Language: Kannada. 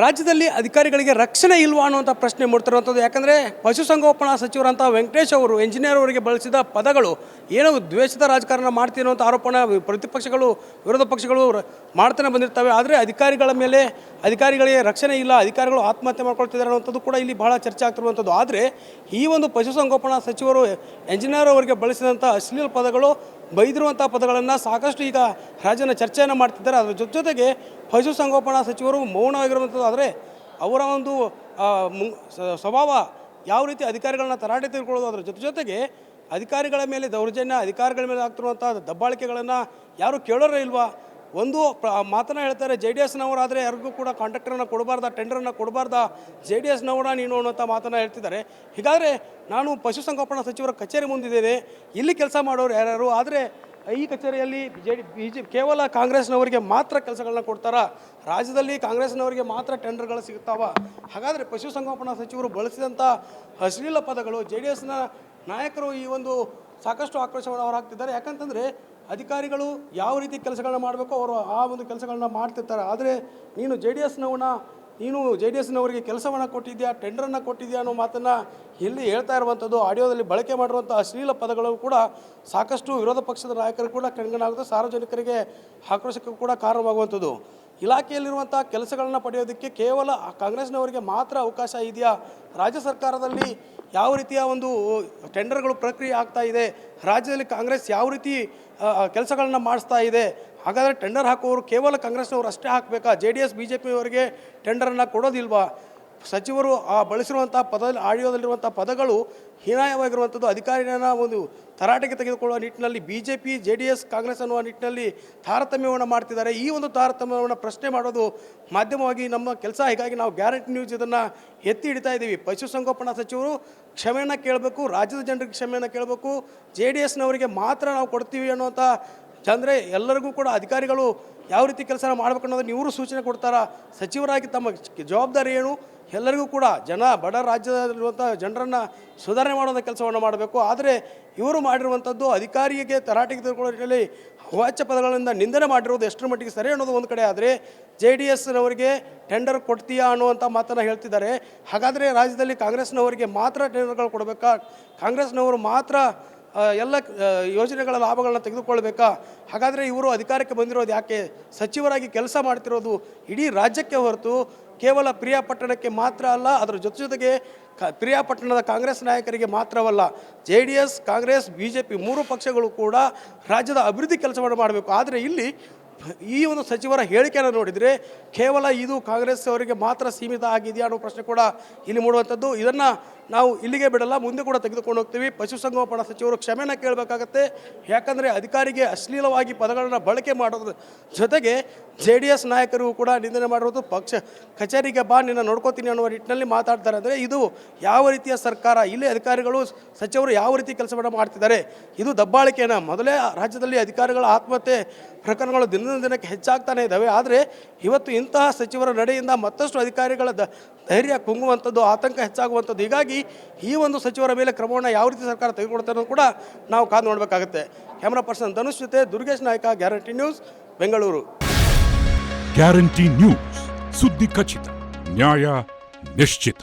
ರಾಜ್ಯದಲ್ಲಿ ಅಧಿಕಾರಿಗಳಿಗೆ ರಕ್ಷಣೆ ಇಲ್ವಾ ಅನ್ನುವಂಥ ಪ್ರಶ್ನೆ ಮೂಡ್ತಿರುವಂಥದ್ದು. ಯಾಕಂದರೆ ಪಶುಸಂಗೋಪನಾ ಸಚಿವರಂಥ ವೆಂಕಟೇಶ್ ಅವರು ಇಂಜಿನಿಯರ್ ಅವರಿಗೆ ಬಳಸಿದ ಪದಗಳು ಏನೋ ದ್ವೇಷದ ರಾಜಕಾರಣ ಮಾಡ್ತೀನಿ ಅನ್ನೋಂಥ ಆರೋಪಣ ಪ್ರತಿಪಕ್ಷಗಳು, ವಿರೋಧ ಪಕ್ಷಗಳು ಮಾಡ್ತಾನೆ ಬಂದಿರ್ತವೆ. ಆದರೆ ಅಧಿಕಾರಿಗಳ ಮೇಲೆ ಅಧಿಕಾರಿಗಳಿಗೆ ರಕ್ಷಣೆ ಇಲ್ಲ, ಅಧಿಕಾರಿಗಳು ಆತ್ಮಹತ್ಯೆ ಮಾಡ್ಕೊಳ್ತಿದ್ದಾರೆ ಅನ್ನೋಂಥದ್ದು ಕೂಡ ಇಲ್ಲಿ ಬಹಳ ಚರ್ಚೆ ಆಗ್ತಿರುವಂಥದ್ದು. ಆದರೆ ಈ ಒಂದು ಪಶುಸಂಗೋಪನಾ ಸಚಿವರು ಇಂಜಿನಿಯರ್ ಅವರಿಗೆ ಬಳಸಿದಂಥ ಅಶ್ಲೀಲ ಪದಗಳು ಬೈದಿರುವಂಥ ಪದಗಳನ್ನು ಸಾಕಷ್ಟು ಈಗ ರಾಜ್ಯನ ಚರ್ಚೆಯನ್ನು ಮಾಡ್ತಿದ್ದಾರೆ. ಅದರ ಜೊತೆ ಜೊತೆಗೆ ಪಶುಸಂಗೋಪನಾ ಸಚಿವರು ಮೌನವಾಗಿರುವಂಥದ್ದು ಆದರೆ ಅವರ ಒಂದು ಸ್ವಭಾವ ಯಾವ ರೀತಿ ಅಧಿಕಾರಿಗಳನ್ನ ತರಾಟೆ ತೆಗೆದುಕೊಳ್ಳೋದು ಅದರ ಜೊತೆ, ಜೊತೆಗೆ ಅಧಿಕಾರಿಗಳ ಮೇಲೆ ದೌರ್ಜನ್ಯ, ಅಧಿಕಾರಿಗಳ ಮೇಲೆ ಆಗ್ತಿರುವಂಥ ದಬ್ಬಾಳಿಕೆಗಳನ್ನು ಯಾರು ಕೇಳೋರೇ ಇಲ್ವಾ? ಒಂದು ಮಾತನ್ನ ಹೇಳ್ತಾರೆ ಜೆ ಡಿ ಎಸ್ನವರಾದರೆ ಯಾರಿಗೂ ಕೂಡ ಕಾಂಟ್ರಾಕ್ಟರನ್ನು ಕೊಡಬಾರ್ದ ಟೆಂಡರನ್ನು ಕೊಡಬಾರ್ದ ಜೆ ಡಿ ಎಸ್ನವರ ನೀನು ಅನ್ನೋಂಥ ಮಾತನ್ನು ಹೇಳ್ತಿದ್ದಾರೆ. ಹೀಗಾದರೆ ನಾನು ಪಶುಸಂಗೋಪನಾ ಸಚಿವರ ಕಚೇರಿ ಮುಂದಿದ್ದೇನೆ. ಇಲ್ಲಿ ಕೆಲಸ ಮಾಡೋರು ಯಾರ್ಯಾರು? ಆದರೆ ಈ ಕಚೇರಿಯಲ್ಲಿ ಜೆ ಡಿ ಬಿ ಜೆ ಕೇವಲ ಕಾಂಗ್ರೆಸ್ನವರಿಗೆ ಮಾತ್ರ ಕೆಲಸಗಳನ್ನ ಕೊಡ್ತಾರಾ? ರಾಜ್ಯದಲ್ಲಿ ಕಾಂಗ್ರೆಸ್ನವರಿಗೆ ಮಾತ್ರ ಟೆಂಡರ್ಗಳು ಸಿಗ್ತಾವ ಹಾಗಾದರೆ ಪಶುಸಂಗೋಪನಾ ಸಚಿವರು ಬಳಸಿದಂಥ ಅಶ್ಲೀಲ ಪದಗಳು ಜೆ ಡಿ ಎಸ್ನ ನಾಯಕರು ಈ ಒಂದು ಸಾಕಷ್ಟು ಆಕ್ರೋಶವನ್ನು ಹಾಕ್ತಿದ್ದಾರೆ ಯಾಕಂತಂದರೆ ಅಧಿಕಾರಿಗಳು ಯಾವ ರೀತಿ ಕೆಲಸಗಳನ್ನ ಮಾಡಬೇಕು ಅವರು ಆ ಒಂದು ಕೆಲಸಗಳನ್ನ ಮಾಡ್ತಿರ್ತಾರೆ. ಆದರೆ ನೀನು ಜೆ ಡಿ ಎಸ್ನವನ್ನ, ನೀನು ಜೆ ಡಿ ಎಸ್ನವರಿಗೆ ಕೆಲಸವನ್ನು ಕೊಟ್ಟಿದ್ಯಾ, ಟೆಂಡರನ್ನು ಕೊಟ್ಟಿದ್ಯಾ ಅನ್ನೋ ಮಾತನ್ನು ಇಲ್ಲಿ ಹೇಳ್ತಾ ಇರುವಂಥದ್ದು, ಆಡಿಯೋದಲ್ಲಿ ಬಳಕೆ ಮಾಡಿರುವಂಥ ಅಶ್ಲೀಲ ಪದಗಳು ಕೂಡ ಸಾಕಷ್ಟು ವಿರೋಧ ಪಕ್ಷದ ನಾಯಕರು ಕೂಡ ಕಣ್ಗಣಾಗುತ್ತೆ ಸಾರ್ವಜನಿಕರಿಗೆ ಆಕ್ರೋಶಕ್ಕೆ ಕೂಡ ಕಾರಣವಾಗುವಂಥದ್ದು. ಇಲಾಖೆಯಲ್ಲಿರುವಂಥ ಕೆಲಸಗಳನ್ನು ಪಡೆಯೋದಕ್ಕೆ ಕೇವಲ ಕಾಂಗ್ರೆಸ್ನವರಿಗೆ ಮಾತ್ರ ಅವಕಾಶ ಇದೆಯಾ? ರಾಜ್ಯ ಸರ್ಕಾರದಲ್ಲಿ ಯಾವ ರೀತಿಯ ಒಂದು ಟೆಂಡರ್ಗಳು ಪ್ರಕ್ರಿಯೆ ಆಗ್ತಾ ಇದೆ, ರಾಜ್ಯದಲ್ಲಿ ಕಾಂಗ್ರೆಸ್ ಯಾವ ರೀತಿ ಕೆಲಸಗಳನ್ನ ಮಾಡಿಸ್ತಾ ಇದೆ, ಹಾಗಾದರೆ ಟೆಂಡರ್ ಹಾಕುವವರು ಕೇವಲ ಕಾಂಗ್ರೆಸ್ನವರು ಅಷ್ಟೇ ಹಾಕಬೇಕಾ? J D S, B J ಪಿಯವರಿಗೆ ಟೆಂಡರನ್ನು ಕೊಡೋದಿಲ್ವಾ? ಸಚಿವರು ಆ ಬಳಸಿರುವಂಥ ಪದ ಆಡಿಯೋದಲ್ಲಿರುವಂಥ ಪದಗಳು ಹೀನಾಯವಾಗಿರುವಂಥದ್ದು. ಅಧಿಕಾರಿನ ಒಂದು ತರಾಟೆಗೆ ತೆಗೆದುಕೊಳ್ಳುವ ನಿಟ್ಟಿನಲ್ಲಿ B J P J D S Congress ಅನ್ನುವ ನಿಟ್ಟಿನಲ್ಲಿ ತಾರತಮ್ಯವನ್ನು ಮಾಡ್ತಿದ್ದಾರೆ. ಈ ಒಂದು ತಾರತಮ್ಯವನ್ನು ಪ್ರಶ್ನೆ ಮಾಡೋದು ಮಾಧ್ಯಮವಾಗಿ ನಮ್ಮ ಕೆಲಸ. ಹೀಗಾಗಿ ನಾವು ಗ್ಯಾರಂಟಿ ನ್ಯೂಸ್ ಇದನ್ನು ಎತ್ತಿ ಹಿಡಿತಾ ಇದ್ದೀವಿ. ಪಶುಸಂಗೋಪನಾ ಸಚಿವರು ಕ್ಷಮೆಯನ್ನು ಕೇಳಬೇಕು, ರಾಜ್ಯದ ಜನರಿಗೆ ಕ್ಷಮೆಯನ್ನು ಕೇಳಬೇಕು ಜೆ ಡಿ ಎಸ್ನವರಿಗೆ ಮಾತ್ರ ನಾವು ಕೊಡ್ತೀವಿ ಅನ್ನುವಂಥ ಅಂದರೆ ಎಲ್ಲರಿಗೂ ಕೂಡ ಅಧಿಕಾರಿಗಳು ಯಾವ ರೀತಿ ಕೆಲಸ ಮಾಡಬೇಕು ಅನ್ನೋದನ್ನು ಇವರು ಸೂಚನೆ ಕೊಡ್ತಾರಾ? ಸಚಿವರಾಗಿ ತಮ್ಮ ಜವಾಬ್ದಾರಿ ಏನು? ಎಲ್ಲರಿಗೂ ಕೂಡ ಜನ, ಬಡ ರಾಜ್ಯದಲ್ಲಿರುವಂಥ ಜನರನ್ನು ಸುಧಾರಣೆ ಮಾಡೋದ ಕೆಲಸವನ್ನು ಮಾಡಬೇಕು. ಆದರೆ ಇವರು ಮಾಡಿರುವಂಥದ್ದು ಅಧಿಕಾರಿಗೆ ತರಾಟೆಗೆ ತೆಗೆದುಕೊಳ್ಳೋ ನಿಟ್ಟಿನಲ್ಲಿ ಅವಾಚ್ಯ ಪದಗಳಿಂದ ನಿಂದನೆ ಮಾಡಿರೋದು ಎಷ್ಟರ ಮಟ್ಟಿಗೆ ಸರಿ ಅನ್ನೋದು ಒಂದು ಕಡೆ. ಆದರೆ ಜೆ ಡಿ ಎಸ್ನವರಿಗೆ ಟೆಂಡರ್ ಕೊಡ್ತೀಯಾ ಅನ್ನುವಂಥ ಮಾತನ್ನು ಹೇಳ್ತಿದ್ದಾರೆ. ಹಾಗಾದರೆ ರಾಜ್ಯದಲ್ಲಿ ಕಾಂಗ್ರೆಸ್ನವರಿಗೆ ಮಾತ್ರ ಟೆಂಡರ್ಗಳು ಕೊಡಬೇಕಾ? ಕಾಂಗ್ರೆಸ್ನವರು ಮಾತ್ರ ಎಲ್ಲ ಯೋಜನೆಗಳ ಲಾಭಗಳನ್ನ ತೆಗೆದುಕೊಳ್ಬೇಕಾ? ಹಾಗಾದರೆ ಇವರು ಅಧಿಕಾರಕ್ಕೆ ಬಂದಿರೋದು ಯಾಕೆ? ಸಚಿವರಾಗಿ ಕೆಲಸ ಮಾಡ್ತಿರೋದು ಇಡೀ ರಾಜ್ಯಕ್ಕೆ ಹೊರತು ಕೇವಲ ಪ್ರಿಯಾಪಟ್ಟಣಕ್ಕೆ ಮಾತ್ರ ಅಲ್ಲ, ಅದರ ಜೊತೆ ಜೊತೆಗೆ ಕ ಪ್ರಿಯಾಪಟ್ಟಣದ ಕಾಂಗ್ರೆಸ್ ನಾಯಕರಿಗೆ ಮಾತ್ರವಲ್ಲ, J D S, Congress, B J P ಮೂರು ಪಕ್ಷಗಳು ಕೂಡ ರಾಜ್ಯದ ಅಭಿವೃದ್ಧಿ ಕೆಲಸವನ್ನು ಮಾಡಬೇಕು. ಆದರೆ ಇಲ್ಲಿ ಈ ಒಂದು ಸಚಿವರ ಹೇಳಿಕೆಯನ್ನು ನೋಡಿದರೆ ಕೇವಲ ಇದು ಕಾಂಗ್ರೆಸ್ ಅವರಿಗೆ ಮಾತ್ರ ಸೀಮಿತ ಆಗಿದೆಯಾ ಅನ್ನೋ ಪ್ರಶ್ನೆ ಕೂಡ ಇಲ್ಲಿ ಮೂಡುವಂಥದ್ದು. ಇದನ್ನು ನಾವು ಇಲ್ಲಿಗೆ ಬಿಡಲ್ಲ, ಮುಂದೆ ಕೂಡ ತೆಗೆದುಕೊಂಡು ಹೋಗ್ತೀವಿ. ಪಶುಸಂಗೋಪನಾ ಸಚಿವರು ಕ್ಷಮೆನ ಕೇಳಬೇಕಾಗತ್ತೆ. ಯಾಕಂದರೆ ಅಧಿಕಾರಿಗೆ ಅಶ್ಲೀಲವಾಗಿ ಪದಗಳನ್ನು ಬಳಕೆ ಮಾಡೋದ್ರ ಜೊತೆಗೆ ಜೆ ಡಿ ಎಸ್ ನಾಯಕರು ಕೂಡ ನಿಂದನೆ ಮಾಡಿರೋದು ಪಕ್ಷ ಕಚೇರಿಗೆ ಬಾ, ನಿನ್ನ ನೋಡ್ಕೋತೀನಿ ಅನ್ನುವ ನಿಟ್ಟಿನಲ್ಲಿ ಮಾತಾಡ್ತಾರೆ. ಅಂದರೆ ಇದು ಯಾವ ರೀತಿಯ ಸರ್ಕಾರ? ಇಲ್ಲಿ ಅಧಿಕಾರಿಗಳು, ಸಚಿವರು ಯಾವ ರೀತಿ ಕೆಲಸವನ್ನು ಮಾಡ್ತಿದ್ದಾರೆ? ಇದು ದಬ್ಬಾಳಿಕೆನ? ಮೊದಲೇ ರಾಜ್ಯದಲ್ಲಿ ಅಧಿಕಾರಿಗಳ ಆತ್ಮಹತ್ಯೆ ಪ್ರಕರಣಗಳು ದಿನದಿಂದ ದಿನಕ್ಕೆ ಹೆಚ್ಚಾಗ್ತಾನೆ ಇದ್ದಾವೆ. ಆದರೆ ಇವತ್ತು ಇಂತಹ ಸಚಿವರ ನಡೆಯಿಂದ ಮತ್ತಷ್ಟು ಅಧಿಕಾರಿಗಳ ದ ಧೈರ್ಯ ಕುಂಗುವಂಥದ್ದು, ಆತಂಕ ಹೆಚ್ಚಾಗುವಂಥದ್ದು. ಹೀಗಾಗಿ ಈ ಒಂದು ಸಚಿವರ ಮೇಲೆ ಕ್ರಮವನ್ನು ಯಾವ ರೀತಿ ಸರ್ಕಾರ ತೆಗೆದುಕೊಡುತ್ತೆ ಅನ್ನೋದು ಕೂಡ ನಾವು ಕಾದು ನೋಡಬೇಕಾಗುತ್ತೆ. ಕ್ಯಾಮ್ರಾ ಪರ್ಸನ್ ಧನುಷ್ ಜೊತೆ Durgesh Naik, guarantee news, Bengaluru. Guarantee news, ಸುದ್ದಿ ಖಚಿತ, ನ್ಯಾಯ ನಿಶ್ಚಿತ.